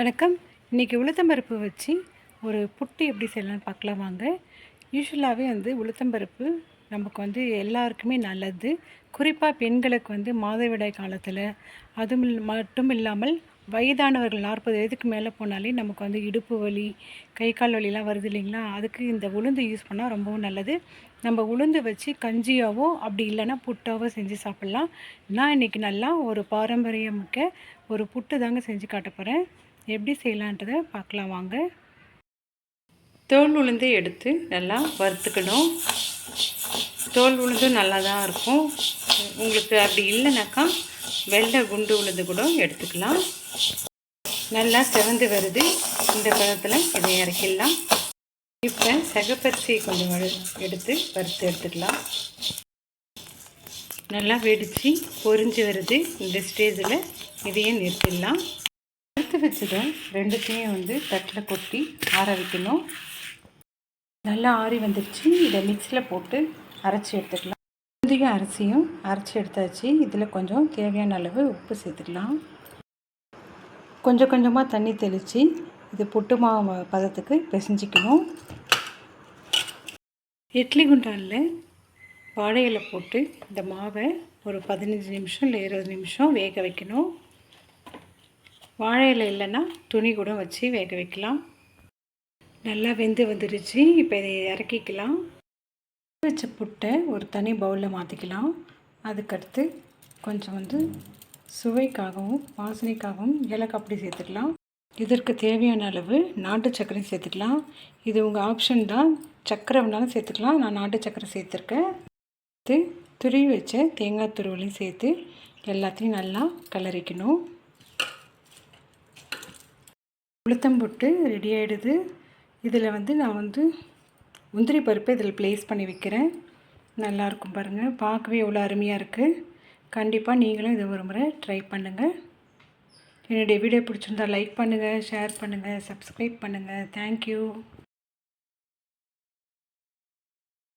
வணக்கம். இன்றைக்கி உளுத்தம்பருப்பு வச்சு ஒரு புட்டு எப்படி செய்யலாம்னு பார்க்கலாம் வாங்க. யூஸ்வலாகவே வந்து உளுத்தம்பருப்பு நமக்கு வந்து எல்லாருக்குமே நல்லது. குறிப்பாக பெண்களுக்கு வந்து மாதவிடாய் காலத்தில் அதுவும் மட்டும் இல்லாமல் வயதானவர்கள் நாற்பது வயதுக்கு மேலே போனாலே நமக்கு வந்து இடுப்பு வலி கை கால் வலிலாம் வருது இல்லைங்களா? அதுக்கு இந்த உளுந்து யூஸ் பண்ணால் ரொம்பவும் நல்லது. நம்ம உளுந்து வச்சு கஞ்சியாவோ அப்படி இல்லைன்னா புட்டாவோ செஞ்சு சாப்பிட்லாம். நான் இன்றைக்கி நல்லா ஒரு பாரம்பரியமிக்க ஒரு புட்டு தாங்க செஞ்சு காட்ட போகிறேன் எப்படி செய்யலான்றதை பார்க்கலாம் வாங்க. தோல் உளுந்து எடுத்து நல்லா வறுத்துக்கணும். தோல் உளுந்து நல்லா தான் இருக்கும். உங்களுக்கு அப்படி இல்லைனாக்கா வெள்ளை குண்டு உளுந்து கூட எடுத்துக்கலாம். நல்லா செவந்து வருது. இந்த பதத்தில் இதை இறக்கிடலாம். இப்போ சகப்பரிசி கொஞ்சம் எடுத்து வறுத்து எடுத்துக்கலாம். நல்லா வெடித்து பொறிஞ்சு வருது. இந்த ஸ்டேஜில் இதையும் நிறுத்திடலாம். எடுத்து வச்சதை ரெண்டுத்தையும் வந்து தட்டில் கொட்டி ஆற வைக்கணும். நல்லா ஆறி வந்துடுச்சு இதை மிக்ஸியில் போட்டு அரைச்சி எடுத்துக்கலாம். முந்தைய அரிசியும் அரைச்சி எடுத்தாச்சு. இதில் கொஞ்சம் தேவையான அளவு உப்பு சேர்த்துக்கலாம். கொஞ்சம் கொஞ்சமாக தண்ணி தெளித்து இது புட்டு மாவு பதத்துக்கு பிசைஞ்சிக்கணும். இட்லி குண்டானில் வாழை போட்டு இந்த மாவை ஒரு பதினஞ்சு நிமிஷம் இல்லை இருபது நிமிஷம் வேக வைக்கணும். வாழை இலை இல்லைன்னா துணி கூட வச்சு வேக வைக்கலாம். நல்லா வெந்து வந்துடுச்சு இப்போ இதை இறக்கிக்கலாம். வச்ச புட்டை ஒரு தனி பவுலில் மாற்றிக்கலாம் அதுக்கடுத்து கொஞ்சம் வந்து சுவைக்காகவும் வாசனைக்காகவும் ஏலக்காய் பொடி சேர்த்துக்கலாம். இதற்கு தேவையான அளவு நாட்டு சர்க்கரை சேர்த்துக்கலாம். இது உங்கள் ஆப்ஷன் தான். சர்க்கரை வேணாலும் சேர்த்துக்கலாம். நான் நாட்டு சர்க்கரை சேர்த்துருக்கேன். இது துருவி வச்ச தேங்காய் துருவலையும் சேர்த்து எல்லாத்தையும் நல்லா கலரிக்கணும். உளுத்தம் போட்டு ரெடி ஆகிடுது இதில் வந்து நான் வந்து முந்திரி பருப்பை இதில் ப்ளேஸ் பண்ணி வைக்கிறேன். நல்லாயிருக்கும் பாருங்கள் பார்க்கவே எவ்வளோ அருமையாக இருக்குது கண்டிப்பாக நீங்களும் இதை ஒரு முறை ட்ரை பண்ணுங்கள் என்னுடைய வீடியோ பிடிச்சிருந்தா லைக் பண்ணுங்கள் ஷேர் பண்ணுங்கள் சப்ஸ்கிரைப் பண்ணுங்கள் தேங்க்யூ